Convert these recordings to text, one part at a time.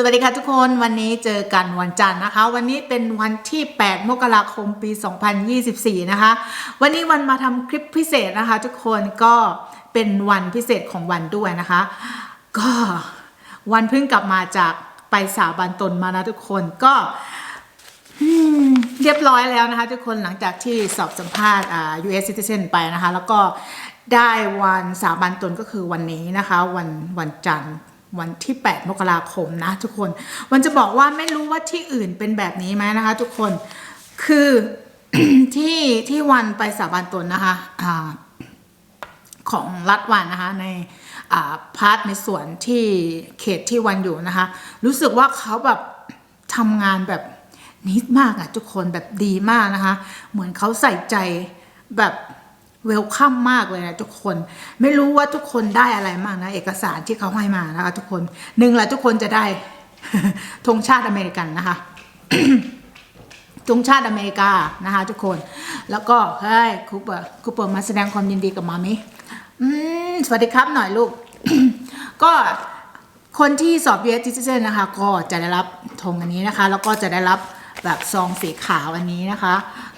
สวัสดีค่ะทุกคนวันนี้เจอกันวันจันทร์นะคะ วันนี้เป็นวันที่ 8 มกราคมปี 2024 นะคะ วันนี้วันมาทำคลิปพิเศษนะคะ ทุกคนก็เป็นวันพิเศษของวันด้วยนะคะ ก็วันเพิ่งกลับมาจากไปสาบันตนมานะทุกคนก็เรียบร้อยแล้วนะคะ ทุกคนหลังจากที่สอบสัมภาษณ์อ่า US Citizen ไปนะคะ แล้วก็ได้วันสาบันตนก็คือวันนี้นะคะ วันวันจันทร์ วันที่ 8 มกราคมนะทุกคนวันจะบอกว่าไม่รู้ว่าที่อื่นเป็นแบบนี้ไหมนะคะ ทุกคน คือที่ที่วันไปสาบานตนนะคะอ่าของรัฐวันนะคะในพาร์ทในส่วนที่เขตที่วันอยู่นะคะ รู้สึกว่าเขาแบบทำงานแบบนิดมากอะทุกคนแบบดีมากนะคะ เหมือนเขาใส่ใจแบบ เวลคัมมากเลยนะทุกคน ไม่รู้ว่าทุกคนได้อะไรมากนะ เอกสารที่เขาให้มานะคะทุกคนหนึ่งแหละทุกคนจะได้ธงชาติอเมริกันนะคะธงชาติอเมริกานะคะทุกคน แล้วก็เฮ้ยคูเปอร์คูเปอร์มาแสดงความยินดีกับมามิอืมสวัสดีครับหน่อยลูก ก็คนที่สอบ US Citizen นะคะ ก็จะได้รับธงอันนี้นะคะ แล้วก็จะได้รับ แบบซองสีขาวอันนี้นะคะ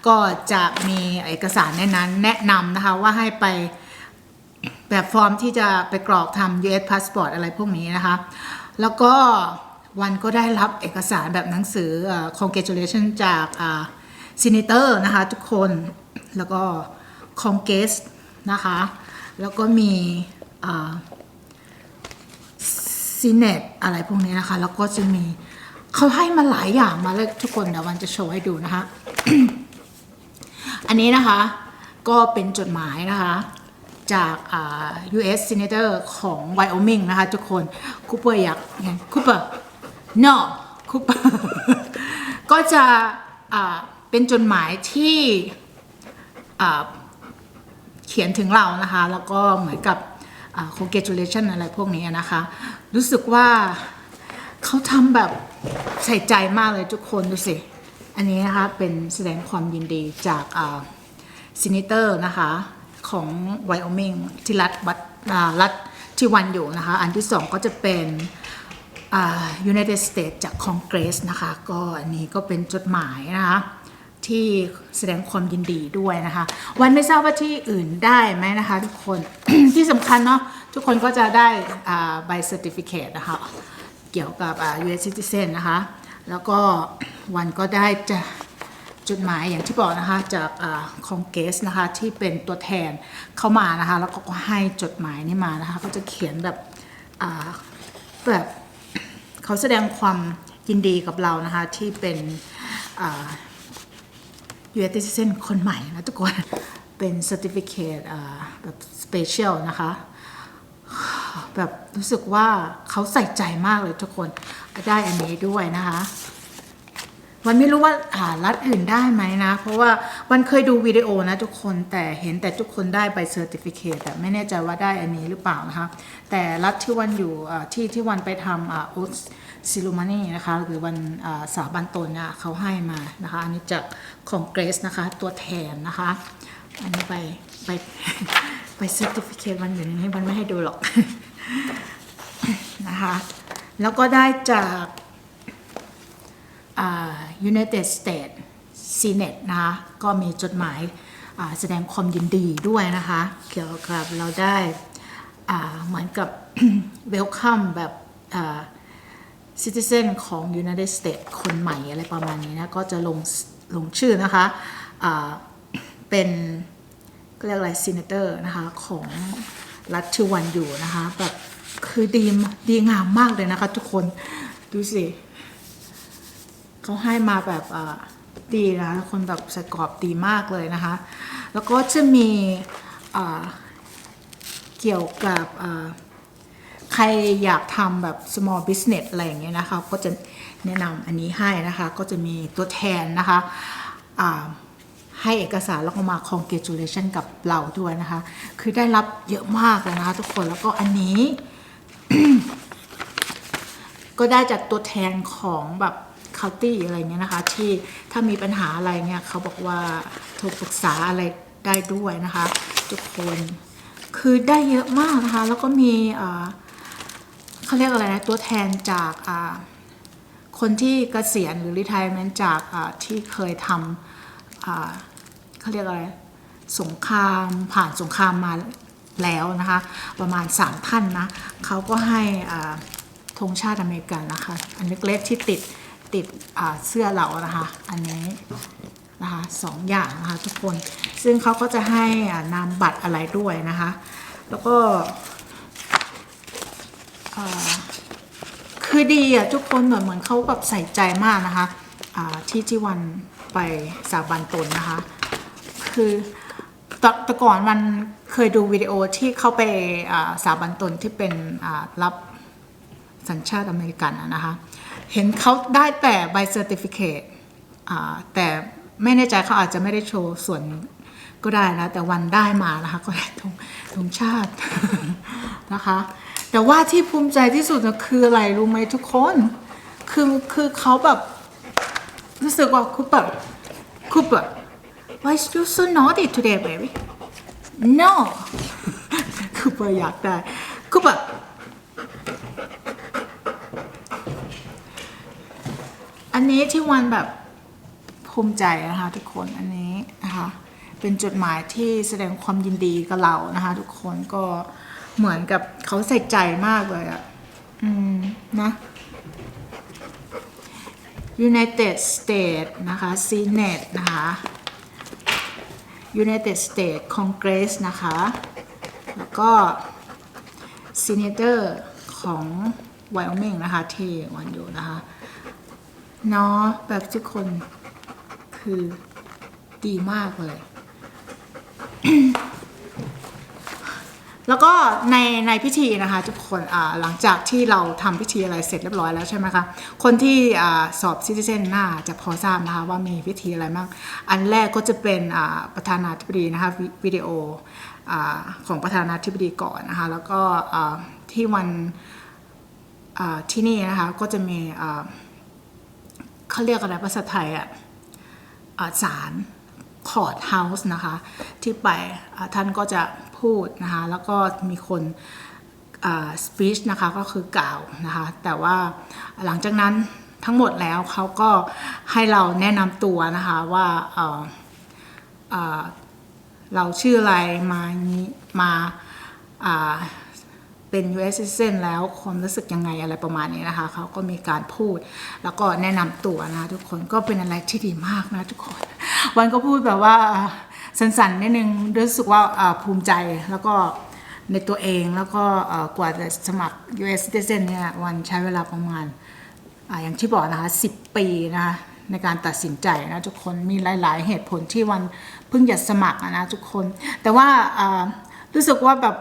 ก็จะมีเอกสารในนั้นแนะนำนะคะว่าให้ไปแบบฟอร์มที่จะไปกรอกทำ US passport อะไรพวกนี้นะคะ แล้วก็วันก็ได้รับเอกสารแบบหนังสือ congratulation จากซีเนเตอร์นะคะทุกคนแล้วก็คองเกสนะคะแล้วก็มีซีเนตอะไรพวกนี้นะคะ แล้วก็จะมี เขาให้มาหลายอย่างมาเลยทุกคนเดี๋ยววันจะโชว์ให้ดูนะคะ อันนี้นะคะ ก็เป็นจดหมายนะคะ จากอ่า US Senator ของ Wyoming นะคะ ทุกคนคูเปอร์อยากคูเปอร์ no คูเปอร์ก็จะอ่าเป็นจดหมายที่อ่าเขียนถึงเรานะคะ แล้วก็เหมือนกับอ่า congratulation อะไรพวกนี้นะคะ รู้สึกว่า เขาทำแบบใส่ใจมากเลยทุกคนดูสิ อันนี้นะคะเป็นแสดงความยินดีจากซีเนเตอร์นะคะของไวโอมิงที่รัฐวัดรัฐที่วันอยู่นะคะ อันที่สองก็จะเป็น United States จากคองเกรสนะคะ ก็อันนี้ก็เป็นจดหมายนะคะที่แสดงความยินดีด้วยนะคะ วันไม่ทราบว่าที่อื่นได้ไหมนะคะทุกคนที่สำคัญเนาะทุกคนก็จะได้ใบเซอร์ติฟิเคตนะคะ เกี่ยวกับ US Citizen นะคะ แล้วก็วันก็ได้จะจดหมายอย่างที่บอกนะคะจากคองเกสนะคะที่เป็นตัวแทนเข้ามานะคะ แล้วก็ให้จดหมายนี้มานะคะ ก็จะเขียนแบบแบบเขาแสดงความยินดีกับเรานะคะที่เป็นอ่า US citizen คนใหม่นะทุกคน เป็น certificate แบบ special นะคะ แบบรู้สึกว่าเขาใส่ใจมากเลยทุกคนได้อันนี้ด้วยนะคะ วันไม่รู้ว่าอ่ารัฐอื่นได้ไหมนะ เพราะว่าวันเคยดูวิดีโอนะทุกคนแต่เห็นแต่ทุกคนได้ใบเซอร์ติฟิเคตแต่ไม่แน่ใจว่าได้อันนี้หรือเปล่านะคะ แต่รัฐที่วันอยู่ที่ที่วันไปทำออสซิลูมานีนะคะหรือวันอ่าสาบันตนเนี่ยเขาให้มานะคะ อันนี้จากของเกรสนะคะ ตัวแทนนะคะ อันนี้ไปไป ไปซอร์ติฟิเคตวันอยู่ในนี้วันไม่ให้ดูหรอกนะคะ แล้วก็ได้จากอ่า United States Senate นะคะก็มีจดหมายอ่าแสดงความยินดีด้วยนะคะ เกี่ยวกับเราได้อ่าเหมือนกับ Welcome แบบอ่า Citizen ของ United States คนใหม่อะไรประมาณนี้นะ ก็จะลงลงชื่อนะคะอ่าเป็น เรียกอะไร Senator นะคะของรัฐที่วันอยู่นะคะแบบคือดีดีงามมากเลยนะคะทุกคนดูสิเขาให้มาแบบดีนะคนแบบใส่กรอบดีมากเลยนะคะ แล้วก็จะมีเกี่ยวกับใครอยากทำแบบ small business อะไรอย่างเงี้ยนะคะ ก็จะแนะนำอันนี้ให้นะคะ ก็จะมีตัวแทนนะคะอ่า ให้เอกสารแล้วก็มา congratulation กับเราด้วยนะคะ คือได้รับเยอะมากเลยนะคะทุกคนแล้วก็อันนี้ ก็ได้จากตัวแทนของแบบเคาน์ตี้อะไรเงี้ยนะคะ ที่ถ้ามีปัญหาอะไรเนี่ยเขาบอกว่าโทรปรึกษาอะไรได้ด้วยนะคะ ทุกคนคือได้เยอะมากนะคะ แล้วก็มีเขาเรียกอะไรนะตัวแทนจากาคนที่เกษียณหรือ retirement จากาที่เคยทำ เขาเรียกอะไรสงครามผ่านสงครามมาแล้วนะคะ ประมาณ 3 ท่านนะเขาก็ให้ธงชาติอเมริกันนะคะ อันเล็กๆที่ติดติดเสื้อเรานะคะ อันนี้นะคะสองอย่างนะคะทุกคนซึ่งเขาก็จะให้นามบัตรอะไรด้วยนะคะ แล้วก็คือดีอะทุกคนเหมือนเหมือนเขาแบบใส่ใจมากนะคะที่ที่วันไปสาบันตนนะคะ คือแตแต่ก่อนมันเคยดูวิดีโอที่เขาไปอ่าสาบันตนที่เป็นอ่ารับสัญชาติอเมริกันอะนะคะ เห็นเขาได้แต่ใบเซอร์ติฟิเคตแต่ไม่แน่ใจเขาอาจจะไม่ได้โชว์ส่วนก็ได้นะ แต่วันได้มานะคะ ก็ได้ธงธงชาติ นะคะ แต่ว่าที่ภูมิใจที่สุดนะคืออะไรรู้ไหมทุกคน คือคือเขาแบบรู้สึกว่าคูเปอร์คูเปอร์ why is you so naughty today baby no คูเปอร์อยากได้คูเปอร์ อันนี้ที่วันแบบภูมิใจนะคะทุกคนอันนี้นะคะเป็นจดหมายที่แสดงความยินดีกับเรานะคะทุกคนก็เหมือนกับเขาใส่ใจมากเลยอะอืมนะ United States นะคะ Senate นะคะ United States Congress นะคะ แล้วก็ Senator ของ Wyoming นะคะที่วันอยู่นะคะเนาะแบบทุกคนคือดีมากเลย แล้วก็ในในพิธีนะคะทุกคนหลังจากที่เราทำพิธีอะไรเสร็จเรียบร้อยแล้วใช่ไหมคะคนที่อสอบซิติเซนน่าจะพอทราบนะคะว่ามีพิธีอะไรบ้างอันแรกก็จะเป็นประธานาธิบดีนะคะวิวิดีโออของประธานาธิบดีก่อนนะคะแล้วก็ที่วันที่นี่นะคะก็จะมีเขาเรียกอะไรภาษาไทยอะอ่าศาล คอร์ดเฮาส์นะคะ ที่ไปท่านก็จะพูดนะคะ แล้วก็มีคนสปีชนะคะก็คือกล่าวนะคะ แต่ว่าหลังจากนั้นทั้งหมดแล้วเขาก็ให้เราแนะนำตัวนะคะว่าเอ่อเอ่อเราชื่ออะไรมามาาเป็น US citizen แล้วความรู้สึกยังไงอะไรประมาณนี้นะคะเขาก็มีการพูดแล้วก็แนะนำตัวนะทุกคนก็เป็นอะไรที่ดีมากนะทุกคน วันก็พูดแบบว่าสันๆนิดนึงรู้สึกว่าภูมิใจแล้วก็ในตัวเองแล้วก็กว่าจะสมัคร US citizen เนี่ยวันใช้เวลาประมาณออย่างที่บอกนะคะ 10 ปีนะคะในการตัดสินใจนะทุกคนมีหลาย ๆ เหตุผลที่วันเพิ่งอยากสมัครนะทุกคน แต่ว่ารู้สึกว่าแบบ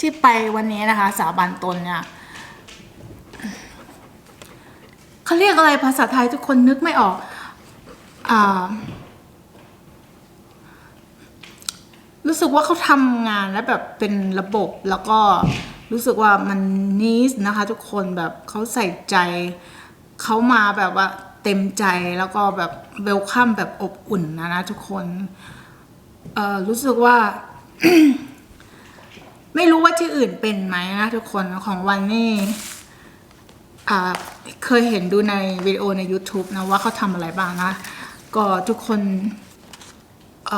ที่ไปวันนี้นะคะสาบันตนเนี่ย เขาเรียกอะไรภาษาไทยทุกคนนึกไม่ออกอรู้สึกว่าเขาทำงานแล้วแบบเป็นระบบแล้วก็รู้สึกว่ามันนิสนะคะ ทุกคนแบบเขาใส่ใจ เขามาแบบว่าเต็มใจแล้วก็แบบเวลคัมแบบอบอุ่นนะนะทุกคนเออรู้สึกว่า ไม่รู้ว่าที่อื่นเป็นไหมนะทุกคนของวันนี่อ่า เคยเห็นดูในวิดีโอใน YouTube นะว่าเขาทำอะไรบ้างนะ ก็ทุกคนเ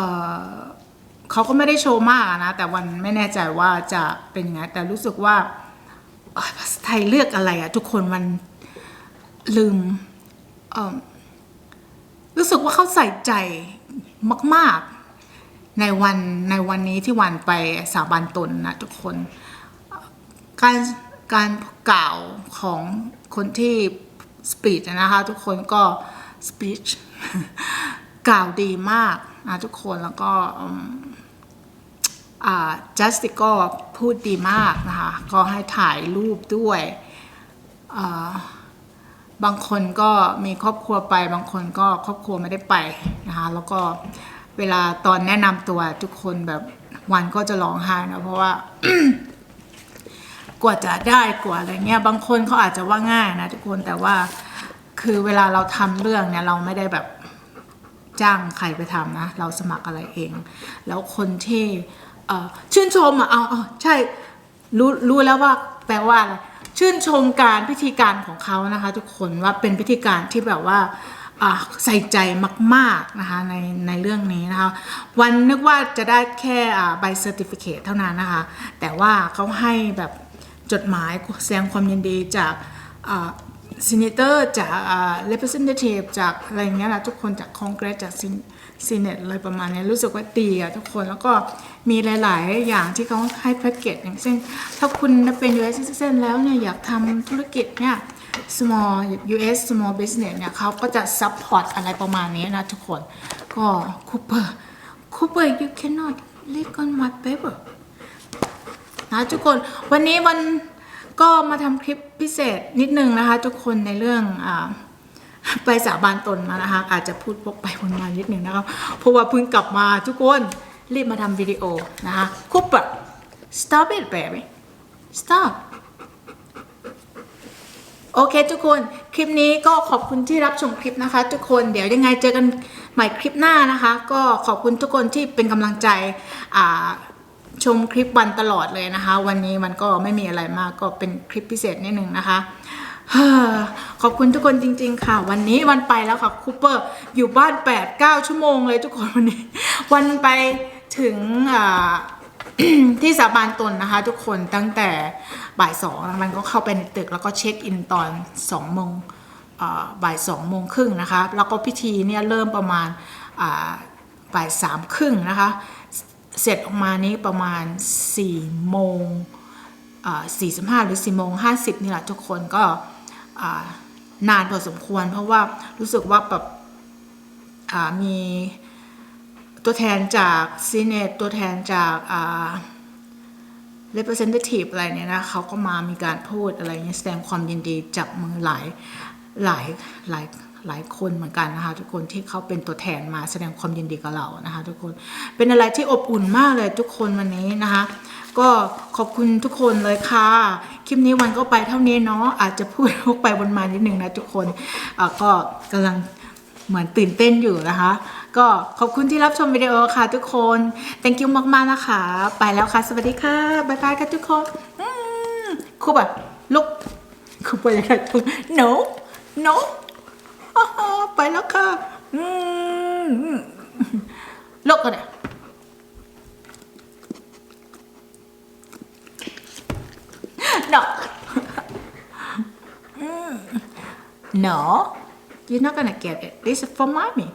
เขาก็ไม่ได้โชว์มากนะ แต่วันไม่แน่ใจว่าจะเป็นยังไง แต่รู้สึกว่าภาษาไทยเลือกอะไรอะทุกคนมันลืมเอิ่มรู้สึกว่าเขาใส่ใจมาก ๆ ในวันในวันนี้ที่วันไปสาบานตนนะทุกคน การ การกล่าวของคนที่สปีชนะคะ ทุกคนก็สปีชกล่าวดีมากนะทุกคนแล้วก็จัสติก็พูดดีมากนะคะ ก็ให้ถ่ายรูปด้วยบางคนก็มีครอบครัวไปบางคนก็ครอบครัวไม่ได้ไปนะคะแล้วก็เวลาตอนแนะนำตัวทุกคนแบบวันก็จะร้องไห้นะเพราะว่า กว่าจะได้กว่าอะไรเงี้ยบางคนเขาอาจจะว่าง่ายนะทุกคนแต่ว่าคือเวลาเราทำเรื่องเนี่ยเราไม่ได้แบบจ้างใครไปทำนะ เราสมัครอะไรเอง แล้วคนที่เอ่อชื่นชมอะเอาใช่รู้รู้แล้วว่าแปลว่าอะไรชื่นชมการพิธีการของเขานะคะ ทุกคนว่าเป็นพิธีการที่แบบว่าใส่ใจมากๆนะคะในในเรื่องนี้นะคะ วันนึกว่าจะได้แค่ใบเซอร์ติฟิเคเท่านั้นนะคะ แต่ว่าเขาให้แบบ จดหมายแสดงความยินดีจากซีเนเตอร์จากเลเ e นเ e ทีฟจากอะไรอย่างเงี้ยนะทุกคนจากคอนเกรสจากซีเนตอะไรประมาณนี้รู้สึกว่าดีอะทุกคนแล้วก็มีหลาย ๆ อย่างที่เขาให้แพ็กเกจอย่างเช่น ถ้าคุณเป็น US citizen แล้วเนี่ยอยากทำธุรกิจเนี่ย small US small business เนี่ยเขาก็จะ support อะไรประมาณนี้นะทุกคน ก็ Cooper Cooper you cannot live on my paper นะทุกคนวันนี้วันก็มาทำคลิปพิเศษนิดนึงนะคะ ทุกคนในเรื่องอไปสาบานตนมานะคะ อาจจะพูดพกไปวนมานิดนึงนะคะเพราะว่าเพิ่งกลับมาทุกคนรีบมาทำวิดีโอนะคะคุปเปอร์ stop it baby stop โอเคทุกคนคลิปนี้ก็ขอบคุณที่รับชมคลิปนะคะ ทุกคนเดี๋ยวยังไงเจอกันใหม่คลิปหน้านะคะ ก็ขอบคุณทุกคนที่เป็นกำลังใจอ่า ชมคลิปวันตลอดเลยนะคะ วันนี้มันก็ไม่มีอะไรมากก็เป็นคลิปพิเศษนิดนึงนะคะขอบคุณทุกคนจริง ๆ ค่ะ วันนี้วันไปแล้วค่ะคูเปอร์อยู่บ้าน 8-9 ชั่วโมงเลยทุกคนวันนี้ วันไปถึงที่สาบานตนนะคะ ทุกคนตั้งแต่บ่ายสองมันก็เข้าไปในตึกแล้วก็เช็คอินตอนสองโมงบ่ายสองโมงครึ่งนะคะ แล้วก็พิธีเนี่ยเริ่มประมาณบ่ายสามครึ่งนะคะ เสร็จออกมานี้ประมาณสี่โมงสี่สิบห้าหรือสี่โมงห้าสิบนี่แหละทุกคนก็นานพอสมควร เพราะว่ารู้สึกว่าแบบมีตัวแทนจากซีเนตตัวแทนจากอ่า representative อะไรเนี่ยนะเขาก็มามีการพูดอะไรเงี้ยแสดงความยินดีจับมือหลายหลายหลาย หลายคนเหมือนกันนะคะ ทุกคนที่เขาเป็นตัวแทนมาแสดงความยินดีกับเรานะคะ ทุกคนเป็นอะไรที่อบอุ่นมากเลยทุกคนวันนี้นะคะ ก็ขอบคุณทุกคนเลยค่ะคลิปนี้วันก็ไปเท่านี้เนาะอาจจะพูดวกไปวนมานิดนึงนะทุกคนก็กำลังเหมือนตื่นเต้นอยู่นะคะ ก็ขอบคุณที่รับชมวิดีโอค่ะทุกคน thank you มากๆนะคะ ไปแล้วค่ะ สวัสดีค่ะบ๊ายบายกันทุกคนครูแบบลุกครูไปยังไง no no ไปแล้วค่ะโลกกันเนี่ยดอกอืม no you're not gonna get it this is for mommy